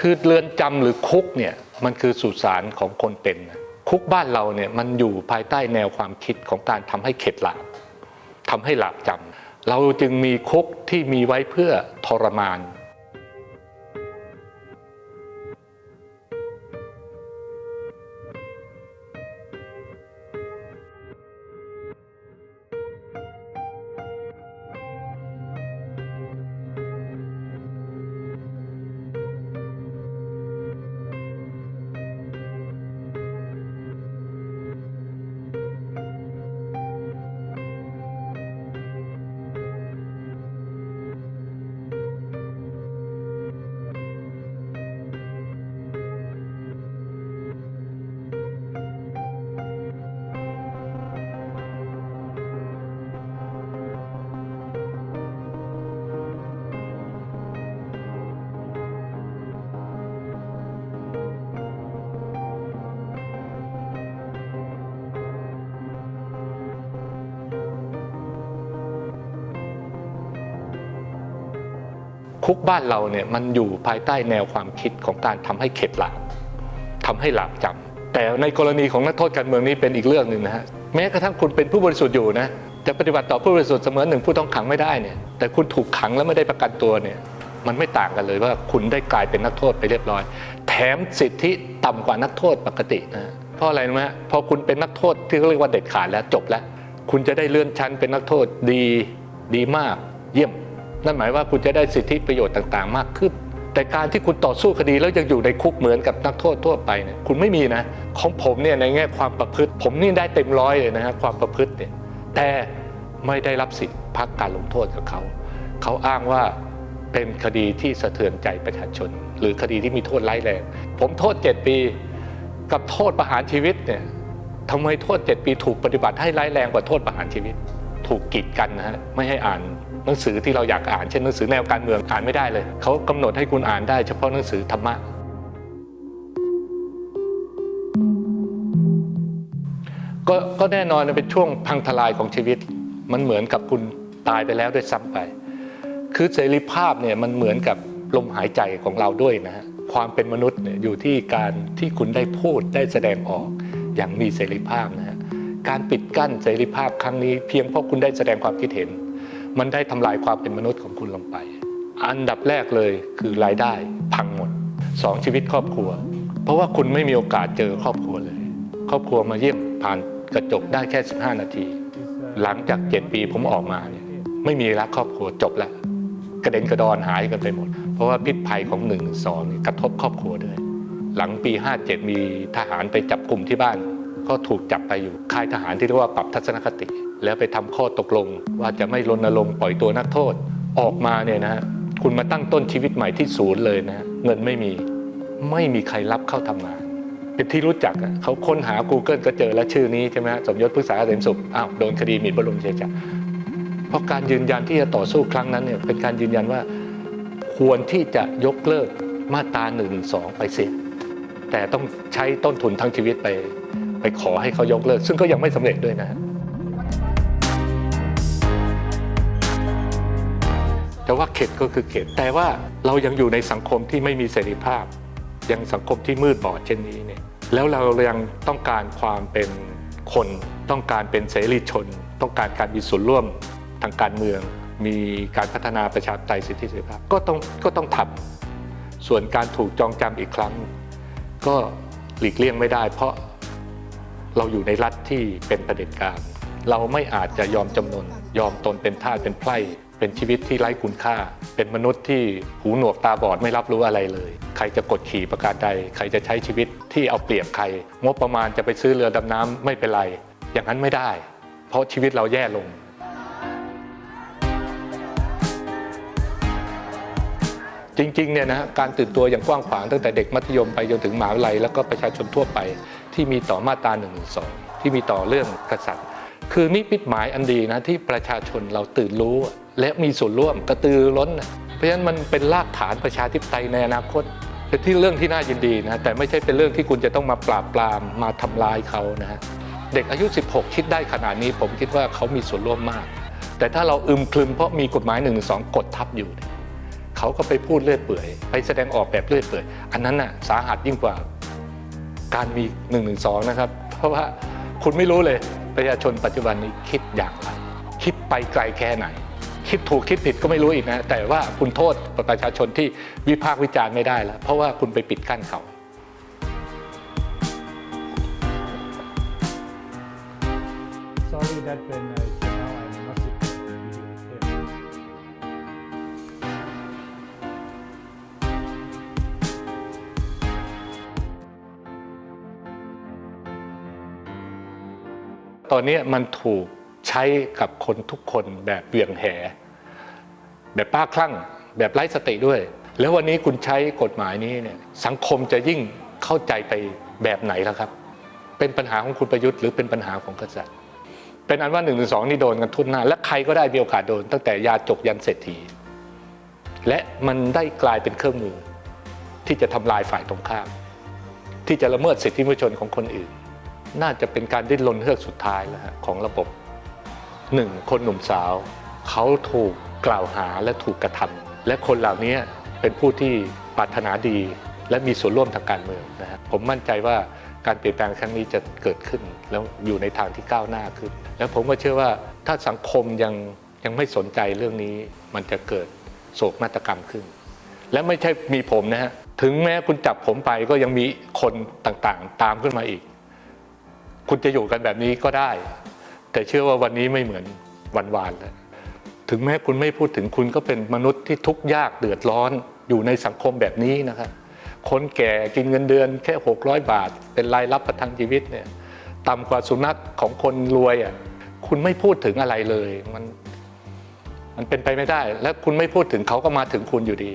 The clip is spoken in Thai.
คือเรือนจำหรือคุกเนี่ยมันคือสุสานของคนเป็น คุกบ้านเราเนี่ยมันอยู่ภายใต้แนวความคิดของการทำให้เข็ดหลาบทำให้หลาบจำเราจึงมีคุกที่มีไว้เพื่อทรมาน คุกบ้านเราเนี่ยมันอยู่ภายใต้แนวความคิดของการทำให้เข็ดหลาบทำให้หลาบจำแต่ในกรณีของนักโทษการเมืองนี้เป็นอีกเรื่องหนึ่งนะฮะแม้กระทั่งคุณเป็นผู้บริสุทธิ์อยู่นะจะปฏิบัติต่อผู้บริสุทธิ์เสมือนหนึ่งผู้ต้องขังไม่ได้เนี่ยแต่คุณถูกขังแล้วไม่ได้ประกันตัวเนี่ยมันไม่ต่างกันเลยว่าคุณได้กลายเป็นนักโทษไปเรียบร้อย แถมสิทธิต่ำกว่านักโทษปกตินะเพราะอะไรรู้ไหมฮะพอคุณเป็นนักโทษที่เขาเรียกว่าเด็ดขาดแล้วจบแล้ว คุณจะได้เลื่อนชั้นเป็นนักโทษดีดีมากเยี่ยม นั่นหมายว่าคุณจะได้สิทธิประโยชน์ต่างๆ มากขึ้น แต่การที่คุณต่อสู้คดีแล้วยังอยู่ในคุกเหมือนกับนักโทษทั่วไปเนี่ยคุณไม่มีนะ ของผมเนี่ยในแง่ความประพฤติ ผมนี่ได้เต็มร้อยเลยนะฮะความประพฤติเนี่ยแต่ไม่ได้รับสิทธิพักการลงโทษกับเขา เขาอ้างว่าเป็นคดีที่สะเทือนใจประชาชน หรือคดีที่มีโทษร้ายแรง ผมโทษ 7 ปี กับโทษประหารชีวิตเนี่ยทำไมโทษ 7 ปีถูกปฏิบัติให้ร้ายแรงกว่าโทษประหารชีวิต ถูกกีดกันนะฮะไม่ให้อ่าน หนังสือที่เราอยากอ่านเช่นหนังสือแนวการเมืองอ่านไม่ได้เลย เขากำหนดให้คุณอ่านได้เฉพาะหนังสือธรรมะก็ก็แน่นอนมันเป็นช่วงพังทลายของชีวิต มันเหมือนกับคุณตายไปแล้วด้วยซ้ำไป คือเสรีภาพเนี่ยมันเหมือนกับลมหายใจของเราด้วยนะฮะความเป็นมนุษย์เนี่ยอยู่ที่การที่คุณได้พูดได้แสดงออกอย่างมีเสรีภาพนะฮะการปิดกั้นเสรีภาพครั้งนี้เพียงเพราะคุณได้แสดงความคิดเห็น มันได้ทำลายความเป็นมนุษย์ของคุณลงไป อันดับแรกเลยคือรายได้พังหมดสองชีวิตครอบครัว เพราะว่าคุณไม่มีโอกาสเจอครอบครัวเลย ครอบครัวมาเยี่ยมผ่านกระจกได้แค่ 15 นาที หลังจาก 7 ปีผมออกมาเนี่ยไม่มีรักครอบครัวจบแล้ว กระเด็นกระดอนหายกันไปหมด เพราะว่าพิษภัยของ1นึ่งสองกระทบครอบครัวด้วย หลังปี 57 มีทหารไปจับกลุ่มที่บ้าน ก็ถูกจับไปอยู่ค่ายทหารที่เรียกว่าปรับทัศนคติ แล้วไปทำข้อตกลง ว่าจะไม่รณรงค์ปล่อยตัวนักโทษออกมาเนี่ยนะฮะคุณมาตั้งต้นชีวิตใหม่ที่ศูนย์เลยนะเงินไม่มีไม่มีใครรับเข้าทำงานเป็นที่รู้จักเขาค้นหา Google ก็เจอแล้วชื่อนี้ใช่ไหมฮะสมยศพฤกษาเกษมสุขอ้าวโดนคดีหมิ่นประลมเชยจักรเพราะการยืนยันที่จะต่อสู้ครั้งนั้นเนี่ยเป็นการยืนยันว่า ควรที่จะยกเลิกมาตรา1นึไปเสียแต่ต้องใช้ต้นทุนทั้งชีวิตไป ไปขอให้เขายกเลิก ซึ่งก็ยังไม่สำเร็จด้วยนะ ฮะว่าเข็ดก็คือเข็ดแต่ว่าเรายังอยู่ในสังคมที่ไม่มีเสรีภาพ ยังสังคมที่มืดบอดเช่นนี้เนี่ยแล้วเรายังต้องการความเป็นคนต้องการเป็นเสรีชน ต้องการการมีส่วนร่วมทางการเมือง มีการพัฒนาประชาธิปไตยสิทธิเสรีภาพก็ต้องก็ต้องทำส่วนการถูกจองจำอีกครั้ง ก็หลีกเลี่ยงไม่ได้ เพราะเราอยู่ในรัฐที่เป็นประเด็จการ เราไม่อาจจะยอมจำนนยอมตนเป็นทาสเป็นไพร่ เป็นชีวิตที่ไร้คุณค่า เป็นมนุษย์ที่หูหนวกตาบอดไม่รับรู้อะไรเลย ใครจะกดขี่ประการใด ใครจะใช้ชีวิตที่เอาเปรียบใคร งบประมาณจะไปซื้อเรือดำน้ำไม่เป็นไร อย่างนั้นไม่ได้ เพราะชีวิตเราแย่ลงจริงๆเนี่ยนะการตื่นตัวอย่างกว้างขวางตั้งแต่เด็กมัธยมไปจนถึงมหาวิทยาลัยแล้วก็ประชาชนทั่วไปที่มีต่อมาตรา1นึที่มีต่อเรื่องกษัตริย์ คือนิมิตหมายอันดีนะที่ประชาชนเราตื่นรู้ และมีส่วนร่วมกระตือร้น เพราะฉะนั้นมันเป็นรากฐานประชาธิปไตยในอนาคตเป็นที่เรื่องที่น่ายินดีนะแต่ไม่ใช่เป็นเรื่องที่คุณจะต้องมาปราบปรามมาทำลายเขานะฮะเด็กอายุ 16 คิดได้ขนาดนี้ ผมคิดว่าเขามีส่วนร่วมมาก แต่ถ้าเราอึมครึมเพราะมีกฎหมาย1นึกดทับอยู่เนี่ยเขาก็ไปพูดเลื่อยเปื่อย ไปแสดงออกแบบเลื่อยเปื่อย อันนั้นน่ะสาหัสยิ่งกว่าการมี1นึนะครับ เพราะว่าคุณไม่รู้เลยประชาชนปัจจุบันนี้คิดอย่างไร คิดไปไกลแค่ไหน คิดถูกคิดผิดก็ไม่รู้อีกนะ แต่ว่าคุณโทษประชาชนที่วิพากษ์วิจารณ์ไม่ได้แล้วเพราะว่าคุณไปปิดกั้นเขา Sorry that when I came now I must sit video here. ตอนนี้มันถูกใช้กับคนทุกคนแบบเบี่ยงแห แบบป้าคลั่ง แบบไร้สติด้วย แล้ววันนี้คุณใช้กฎหมายนี้เนี่ยสังคมจะยิ่งเข้าใจไปแบบไหนแล้วครับ เป็นปัญหาของคุณประยุทธ์หรือเป็นปัญหาของกษัตริย์ เป็นอันว่า1นึนี่โดนกันทุนหน้า และใครก็ได้มีโอกาสโดน ตั้งแต่ยาจกยันเศรษฐี และมันได้กลายเป็นเครื่องมือ ที่จะทำลายฝ่ายตรงข้าม ที่จะละเมิดสิทธิมนุษยชนของคนอื่นน่าจะเป็นการดิ้นรนเฮือกสุดท้ายแล้วของระบบ หนึ่งคนหนุ่มสาวเขาถูกกล่าวหาและถูกกระทำและคนเหล่านี้เป็นผู้ที่ปรารถนาดี และมีส่วนร่วมทางการเมืองนะฮะผมมั่นใจว่าการเปลี่ยนแปลงครั้งนี้จะเกิดขึ้น แล้วอยู่ในทางที่ก้าวหน้าขึ้น แล้วผมก็เชื่อว่าถ้าสังคมยังยังไม่สนใจเรื่องนี้ มันจะเกิดโศกนาฏกรรมขึ้น และไม่ใช่มีผมนะฮะถึงแม้คุณจับผมไปก็ยังมีคนต่างๆ ตามขึ้นมาอีก คุณจะอยู่กันแบบนี้ก็ได้ แต่เชื่อว่าวันนี้ไม่เหมือนวันวานแล้วถึงแม้คุณไม่พูดถึงคุณก็เป็นมนุษย์ที่ทุกข์ยากเดือดร้อนอยู่ในสังคมแบบนี้นะครับคนแก่กินเงินเดือนแค่ 600 บาท เป็นรายรับประทังชีวิตเนี่ยต่ำกว่าสุนัขของคนรวยอะคุณไม่พูดถึงอะไรเลยมันมันเป็นไปไม่ได้ และคุณไม่พูดถึงเขาก็มาถึงคุณอยู่ดี